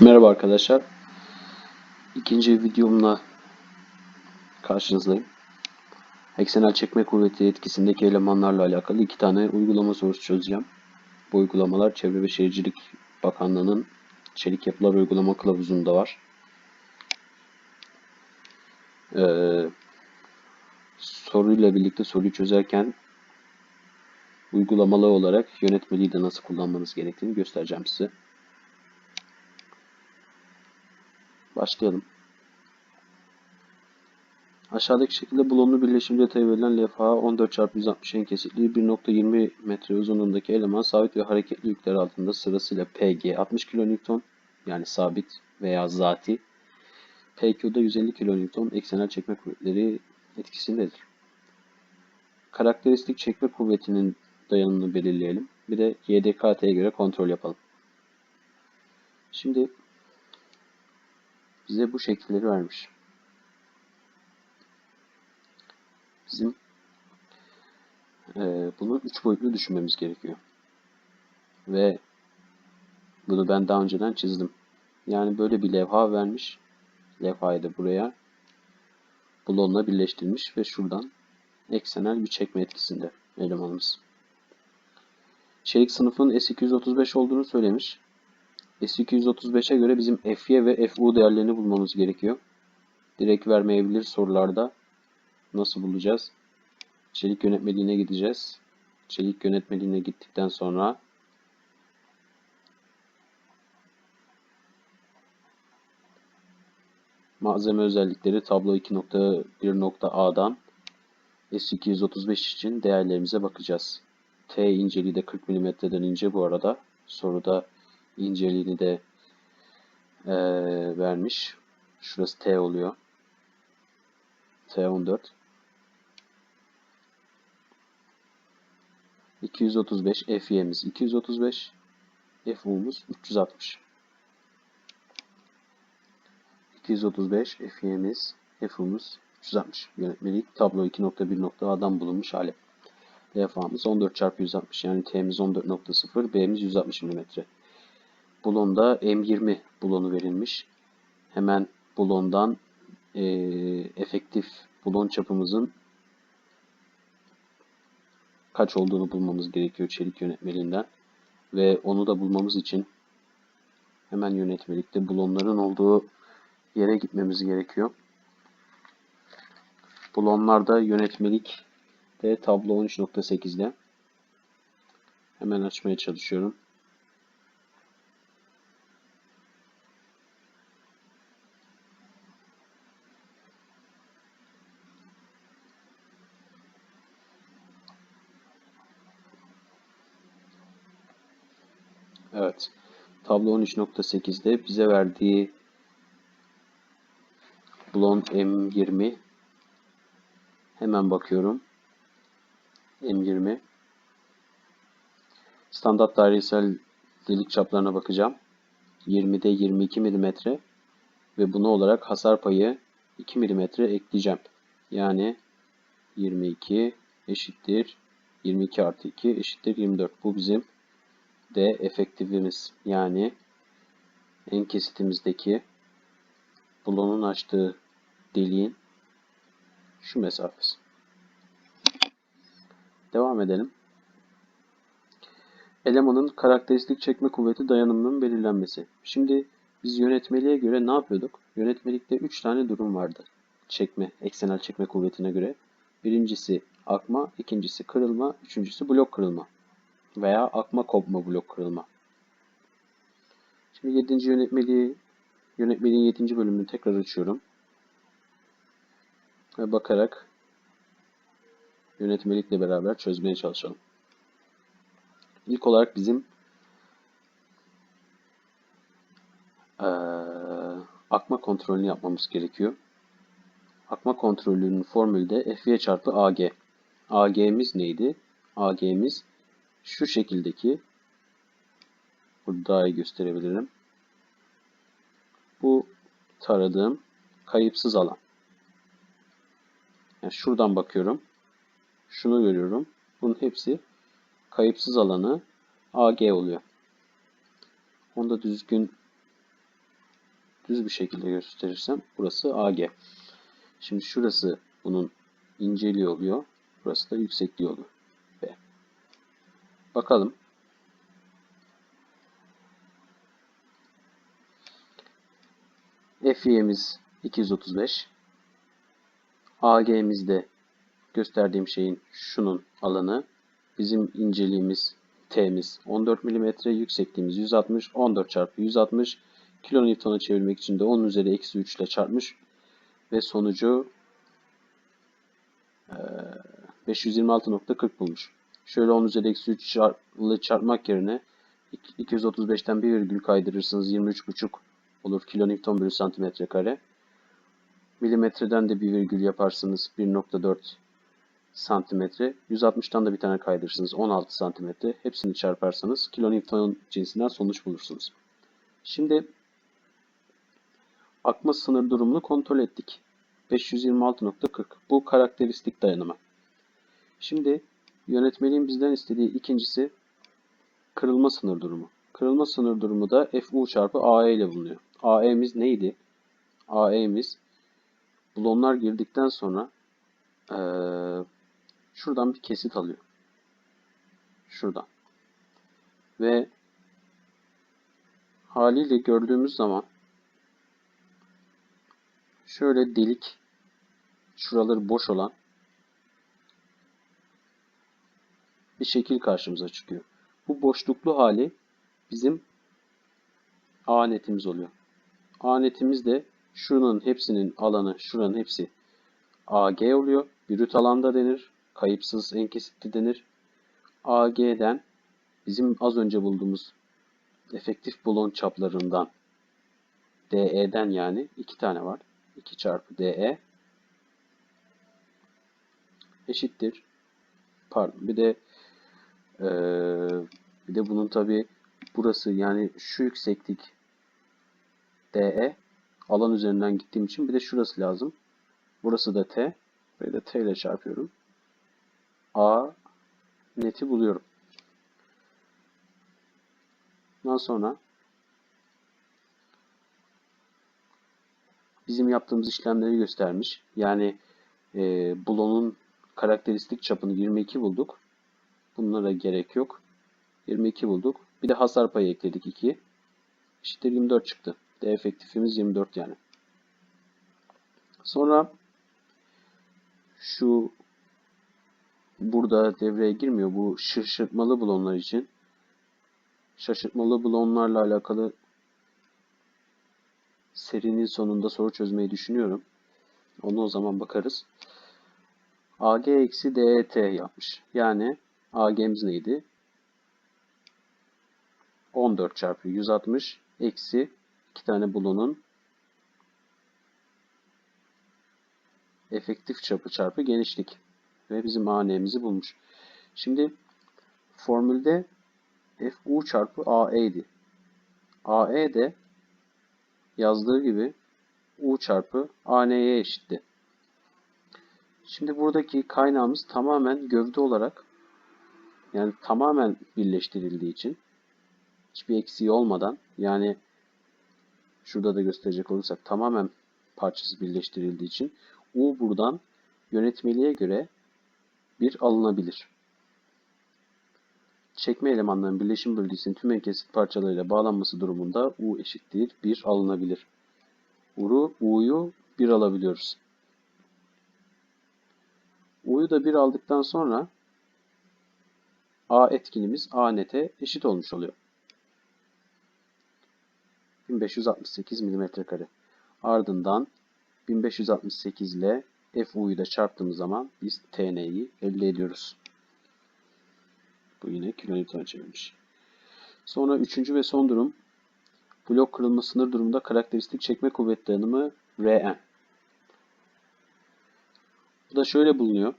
Merhaba arkadaşlar. İkinci videomla karşınızdayım. Eksenel çekme kuvveti etkisindeki elemanlarla alakalı iki tane uygulama sorusu çözeceğim. Bu uygulamalar Çevre ve Şehircilik Bakanlığı'nın Çelik Yapılar Uygulama Kılavuzu'nda var. Ee, soruyla birlikte soruyu çözerken uygulamalı olarak yönetmeliği de nasıl kullanmanız gerektiğini göstereceğim size. Başlayalım. Aşağıdaki şekilde bulonlu birleşim detayı verilen levha 14x160 en kesitliği 1.20 metre uzunluğundaki eleman sabit ve hareketli yükler altında sırasıyla PG 60 kN yani sabit veya zati PQ'da 150 kN eksenel çekme kuvvetleri etkisindedir. Karakteristik çekme kuvvetinin dayanımını belirleyelim. Bir de YDKT'ye göre kontrol yapalım. Şimdi bize bu şekilleri vermiş. Bizim e, bunu üç boyutlu düşünmemiz gerekiyor. Ve bunu ben daha önceden çizdim. Yani böyle bir levha vermiş. Levhayı da buraya bulonla birleştirmiş ve şuradan eksenel bir çekme etkisinde elemanımız. Çelik sınıfın S235 olduğunu söylemiş. S235'e göre bizim Fy ve Fu değerlerini bulmamız gerekiyor. Direkt vermeyebilir sorularda. Nasıl bulacağız? Çelik yönetmeliğine gideceğiz. Çelik yönetmeliğine gittikten sonra malzeme özellikleri tablo 2.1.a'dan S235 için değerlerimize bakacağız. T inceliği de 40 mm'den ince bu arada. Soruda inceliğini de e, vermiş. Şurası T oluyor. T14. 235 FY'miz 235 FU'muz 360. 235 FY'miz FU'muz 360. Yönetmelik tablo 2.1.a'dan bulunmuş hali. Levhamız 14 çarpı 160 yani T'miz 14.0 B'miz 160 mm. Bulonda M20 bulonu verilmiş. Hemen bulondan e, efektif bulon çapımızın kaç olduğunu bulmamız gerekiyor çelik yönetmeliğinden. Ve onu da bulmamız için hemen yönetmelikte bulonların olduğu yere gitmemiz gerekiyor. Bulonlarda yönetmelik de tablo 13.8'de. Hemen açmaya çalışıyorum. Evet. Tablo 13.8'de bize verdiği Blon M20 hemen bakıyorum. M20 standart dairesel delik çaplarına bakacağım. 20'de 22 mm ve buna olarak hasar payı 2 mm ekleyeceğim. Yani 22 eşittir 22 artı 2 eşittir 24. Bu bizim D efektifimiz yani en kesitimizdeki bulonun açtığı deliğin şu mesafesi. Devam edelim. Elemanın karakteristik çekme kuvveti dayanımının belirlenmesi. Şimdi biz yönetmeliğe göre ne yapıyorduk? Yönetmelikte 3 tane durum vardı. Çekme, eksenel çekme kuvvetine göre. Birincisi akma, ikincisi kırılma, üçüncüsü blok kırılma veya akma kopma blok kırılma. Şimdi 7. yönetmeliği yönetmeliğin 7. bölümünü tekrar açıyorum. Ve bakarak yönetmelikle beraber çözmeye çalışalım. İlk olarak bizim ee, akma kontrolünü yapmamız gerekiyor. Akma kontrolünün formülü de Fy çarpı Ag. Ag'miz neydi? Ag'miz şu şekildeki burada daha iyi gösterebilirim. Bu taradığım kayıpsız alan. Yani şuradan bakıyorum. Şunu görüyorum. Bunun hepsi kayıpsız alanı AG oluyor. Onu da düzgün düz bir şekilde gösterirsem burası AG. Şimdi şurası bunun inceliği oluyor. Burası da yüksekliği oluyor. Bakalım. FY'miz 235. AG'mizde gösterdiğim şeyin şunun alanı. Bizim inceliğimiz T'miz 14 mm, yüksekliğimiz 160, 14 çarpı 160 kilonewton'a çevirmek için de 10 üzeri eksi 3 ile çarpmış ve sonucu e, 526.40 bulmuş. Şöyle 10 üzeri eksi 3 ile çarpmak yerine 235'ten bir virgül kaydırırsınız 23,5 olur kilonewton bölü santimetre kare. Milimetreden de bir virgül yaparsınız 1.4 santimetre. 160'tan da bir tane kaydırırsınız 16 santimetre. Hepsini çarparsanız kilonewton cinsinden sonuç bulursunuz. Şimdi akma sınır durumunu kontrol ettik. 526.40 bu karakteristik dayanımı. Şimdi yönetmeliğin bizden istediği ikincisi kırılma sınır durumu. Kırılma sınır durumu da FU çarpı AE ile bulunuyor. AE'miz neydi? AE'miz blonlar girdikten sonra ee, şuradan bir kesit alıyor. Şuradan. Ve haliyle gördüğümüz zaman şöyle delik şuraları boş olan bir şekil karşımıza çıkıyor. Bu boşluklu hali bizim A netimiz oluyor. A netimiz de şunun hepsinin alanı, şuranın hepsi AG oluyor. Brüt alanda denir. Kayıpsız en kesitli denir. AG'den bizim az önce bulduğumuz efektif bulon çaplarından DE'den yani iki tane var. 2 çarpı DE eşittir. Pardon bir de ee, bir de bunun tabi burası yani şu yükseklik DE alan üzerinden gittiğim için bir de şurası lazım. Burası da T. Ve de T ile çarpıyorum. A neti buluyorum. Ondan sonra bizim yaptığımız işlemleri göstermiş. Yani e, Blon'un karakteristik çapını 22 bulduk. Bunlara gerek yok. 22 bulduk. Bir de hasar payı ekledik 2. Eşittir 24 çıktı. D efektifimiz 24 yani. Sonra şu burada devreye girmiyor. Bu şaşırtmalı blonlar için. Şaşırtmalı blonlarla alakalı serinin sonunda soru çözmeyi düşünüyorum. Onu o zaman bakarız. AG eksi DET yapmış. Yani AG'miz neydi? 14 çarpı 160 eksi 2 tane bulunun efektif çapı çarpı genişlik. Ve bizim AN'mizi bulmuş. Şimdi formülde FU çarpı AE idi. AE de yazdığı gibi U çarpı AN'ye eşitti. Şimdi buradaki kaynağımız tamamen gövde olarak yani tamamen birleştirildiği için hiçbir eksiği olmadan yani şurada da gösterecek olursak tamamen parçası birleştirildiği için U buradan yönetmeliğe göre bir alınabilir. Çekme elemanlarının birleşim bölgesinin tüm kesit parçalarıyla bağlanması durumunda U eşittir 1 alınabilir. U'yu U'yu 1 alabiliyoruz. U'yu da 1 aldıktan sonra A etkinimiz A nete eşit olmuş oluyor. 1568 mm kare. Ardından 1568 ile FU'yu da çarptığımız zaman biz TN'yi elde ediyoruz. Bu yine kilonewton'a çevirmiş. Sonra üçüncü ve son durum blok kırılma sınır durumunda karakteristik çekme kuvvet dayanımı Rn. Bu da şöyle bulunuyor.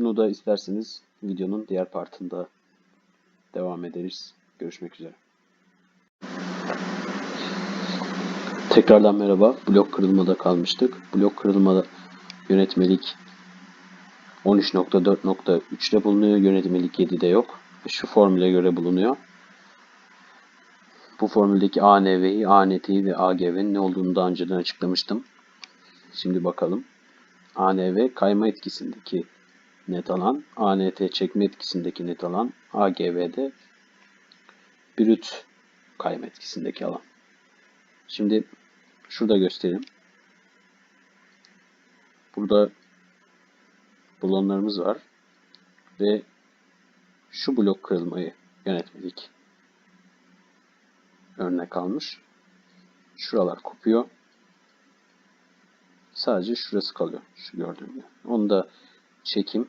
Bunu da isterseniz videonun diğer partında devam ederiz. Görüşmek üzere. Tekrardan merhaba. Blok kırılmada kalmıştık. Blok kırılmada yönetmelik 13.4.3'te bulunuyor. Yönetmelik 7'de yok. Şu formüle göre bulunuyor. Bu formüldeki ANV'yi, ANT'yi ve AGV'nin ne olduğunu daha önceden açıklamıştım. Şimdi bakalım. ANV kayma etkisindeki net alan, ANT çekme etkisindeki net alan, AGV'de brüt kayma etkisindeki alan. Şimdi şurada göstereyim. Burada blonlarımız var ve şu blok kırılmayı yönetmelik örnek almış. Şuralar kopuyor. Sadece şurası kalıyor. Şu gördüğüm gibi. Onu da çekim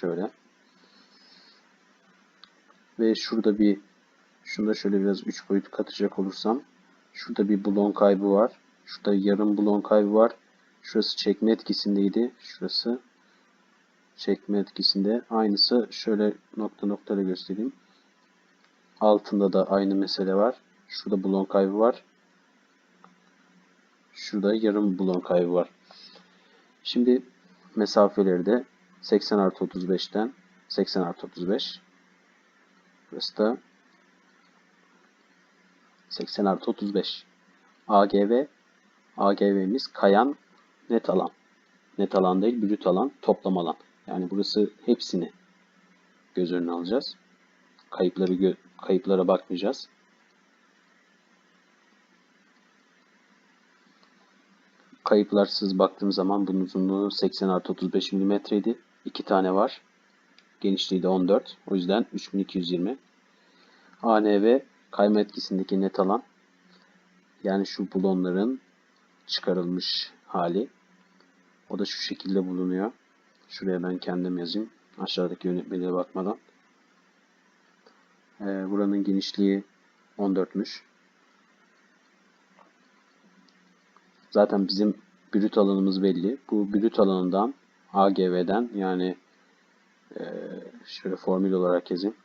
şöyle. Ve şurada bir şunda şöyle biraz 3 boyut katacak olursam şurada bir blon kaybı var. Şurada yarım blon kaybı var. Şurası çekme etkisindeydi. Şurası çekme etkisinde. Aynısı şöyle nokta noktalı göstereyim. Altında da aynı mesele var. Şurada blon kaybı var. Şurada yarım blon kaybı var. Şimdi mesafeleri de 80 artı 35'ten 80 artı 35. Burası da 80 artı 35. AGV AGV'miz kayan net alan. Net alan değil, brüt alan, toplam alan. Yani burası hepsini göz önüne alacağız. Kayıpları gö kayıplara bakmayacağız. Kayıplarsız baktığım zaman bunun uzunluğu 80 artı 35 mm idi. 2 tane var. Genişliği de 14. O yüzden 3220. ANV kayma etkisindeki net alan. Yani şu bulonların çıkarılmış hali. O da şu şekilde bulunuyor. Şuraya ben kendim yazayım. Aşağıdaki yönetmeliğe bakmadan. Ee, buranın genişliği 14'müş. Zaten bizim brüt alanımız belli. Bu brüt alanından AGV'den yani e, şöyle formül olarak yazayım.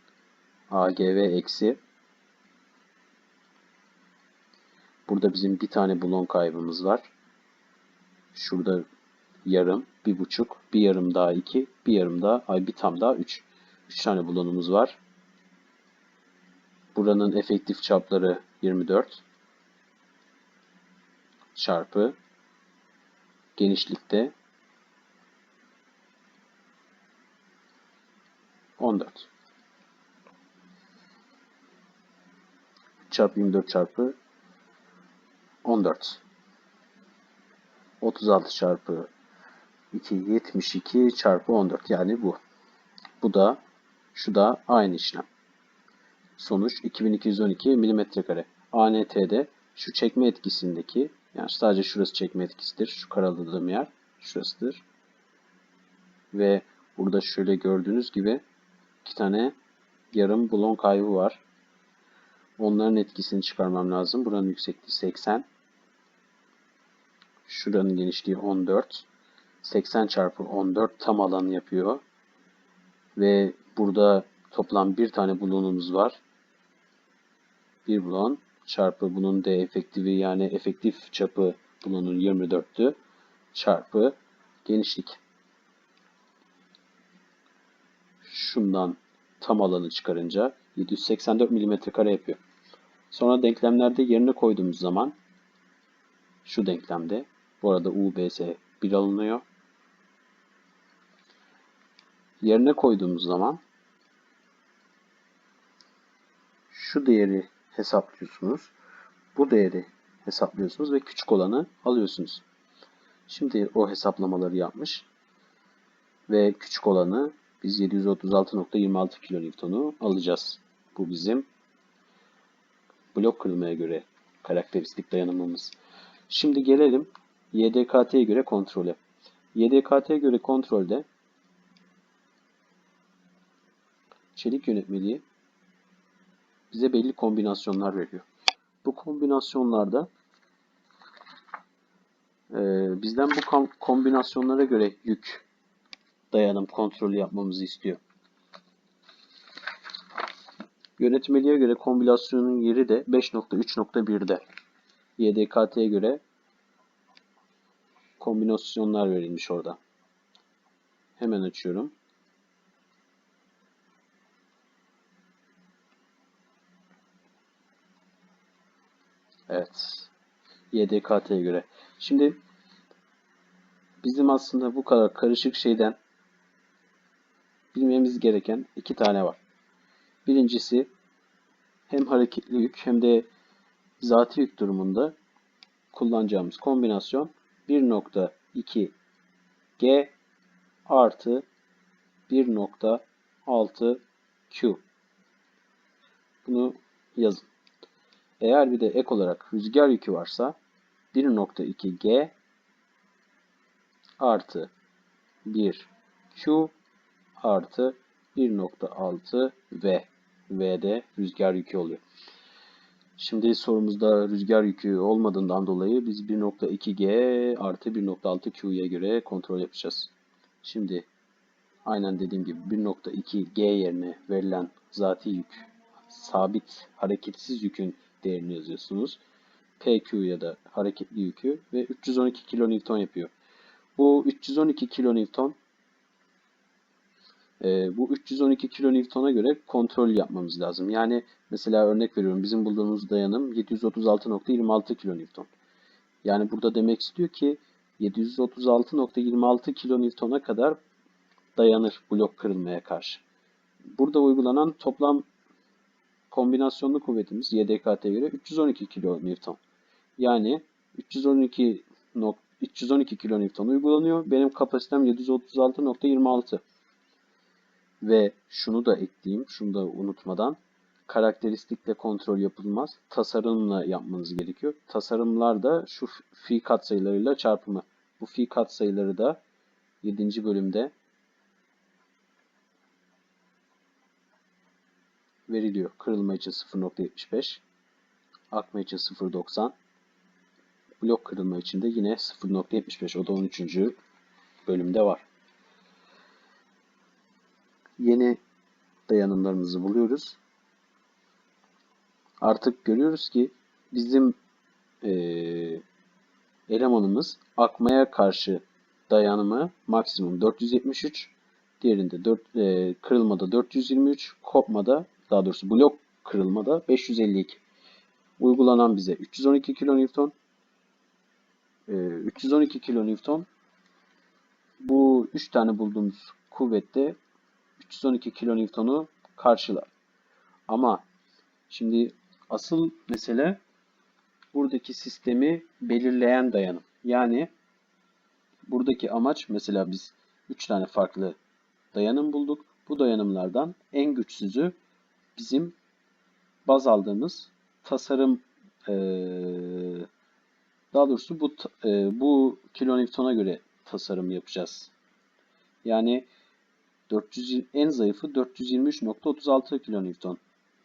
AGV eksi Burada bizim bir tane blon kaybımız var. Şurada yarım, bir buçuk, bir yarım daha iki, bir yarım daha, ay bir tam daha üç. Üç tane blonumuz var. Buranın efektif çapları 24 çarpı genişlikte 14 çarpı 24 çarpı 14 36 çarpı 2 72 çarpı 14 yani bu. Bu da şu da aynı işlem. Sonuç 2212 mm kare. ANT'de şu çekme etkisindeki yani sadece şurası çekme etkisidir. Şu karaladığım yer şurasıdır. Ve burada şöyle gördüğünüz gibi iki tane yarım blon kaybı var. Onların etkisini çıkarmam lazım. Buranın yüksekliği 80. Şuranın genişliği 14. 80 çarpı 14 tam alanı yapıyor. Ve burada toplam bir tane blonumuz var. Bir blon çarpı bunun D efektifi yani efektif çapı blonun 24'tü çarpı genişlik. Şundan tam alanı çıkarınca 784 mm kare yapıyor. Sonra denklemlerde yerine koyduğumuz zaman şu denklemde bu arada UBS 1 alınıyor. Yerine koyduğumuz zaman şu değeri hesaplıyorsunuz. Bu değeri hesaplıyorsunuz ve küçük olanı alıyorsunuz. Şimdi o hesaplamaları yapmış. Ve küçük olanı biz 736.26 kilonewton'u alacağız. Bu bizim blok kırılmaya göre karakteristik dayanımımız. Şimdi gelelim YDKT'ye göre kontrole. YDKT'ye göre kontrolde çelik yönetmeliği bize belli kombinasyonlar veriyor. Bu kombinasyonlarda e, bizden bu kombinasyonlara göre yük dayanım kontrolü yapmamızı istiyor. Yönetmeliğe göre kombinasyonun yeri de 5.3.1'de. YDKT'ye göre kombinasyonlar verilmiş orada. Hemen açıyorum. Evet. YDKT'ye göre. Şimdi bizim aslında bu kadar karışık şeyden bilmemiz gereken iki tane var. Birincisi hem hareketli yük hem de zati yük durumunda kullanacağımız kombinasyon 1.2 G artı 1.6 Q. Bunu yazın. Eğer bir de ek olarak rüzgar yükü varsa 1.2 G artı 1 Q artı 1.6 V. V'de rüzgar yükü oluyor. Şimdi sorumuzda rüzgar yükü olmadığından dolayı biz 1.2G artı 1.6 Q'ya göre kontrol yapacağız. Şimdi aynen dediğim gibi 1.2G yerine verilen zati yük sabit hareketsiz yükün değerini yazıyorsunuz. PQ ya da hareketli yükü ve 312 kN yapıyor. Bu 312 kN e, bu 312 kN'a göre kontrol yapmamız lazım. Yani mesela örnek veriyorum bizim bulduğumuz dayanım 736.26 kN. Yani burada demek istiyor ki 736.26 kN'a kadar dayanır blok kırılmaya karşı. Burada uygulanan toplam kombinasyonlu kuvvetimiz YDKT'ye göre 312 kN. Yani 312 312 kN uygulanıyor. Benim kapasitem 736.26. Ve şunu da ekleyeyim, şunu da unutmadan. Karakteristikle kontrol yapılmaz. Tasarımla yapmanız gerekiyor. Tasarımlar da şu fi katsayılarıyla çarpımı. Bu fi katsayıları da 7. bölümde veriliyor. Kırılma için 0.75, akma için 0.90, blok kırılma için de yine 0.75. O da 13. bölümde var. Yeni dayanımlarımızı buluyoruz. Artık görüyoruz ki bizim e, elemanımız akmaya karşı dayanımı maksimum 473, diğerinde 4, e, kırılmada 423, kopmada daha doğrusu blok kırılmada 552. Uygulanan bize 312 kN. E, 312 kN bu 3 tane bulduğumuz kuvvette 312 kN'u karşılar. Ama şimdi asıl mesele buradaki sistemi belirleyen dayanım. Yani buradaki amaç mesela biz 3 tane farklı dayanım bulduk. Bu dayanımlardan en güçsüzü bizim baz aldığımız tasarım daha doğrusu bu bu kilonewton'a göre tasarım yapacağız. Yani 400 en zayıfı 423.36 kN.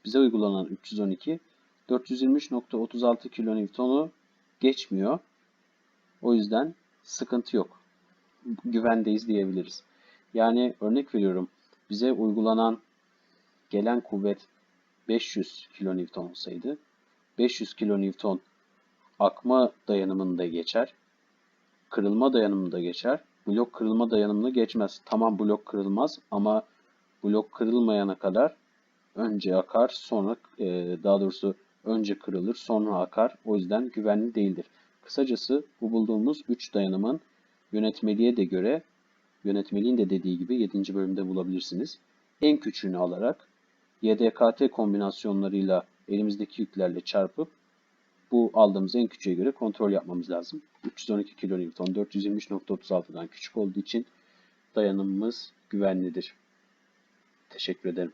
Bize uygulanan 312 423.36 kN'u geçmiyor. O yüzden sıkıntı yok. Güvendeyiz diyebiliriz. Yani örnek veriyorum. Bize uygulanan gelen kuvvet 500 kN olsaydı 500 kN akma dayanımında geçer. Kırılma dayanımında geçer. Blok kırılma dayanımını geçmez. Tamam blok kırılmaz ama blok kırılmayana kadar önce akar sonra e, daha doğrusu önce kırılır sonra akar. O yüzden güvenli değildir. Kısacası bu bulduğumuz 3 dayanımın yönetmeliğe de göre yönetmeliğin de dediği gibi 7. bölümde bulabilirsiniz. En küçüğünü alarak YDKT kombinasyonlarıyla elimizdeki yüklerle çarpıp bu aldığımız en küçüğe göre kontrol yapmamız lazım. 312 kN 423.36'dan küçük olduğu için dayanımımız güvenlidir. Teşekkür ederim.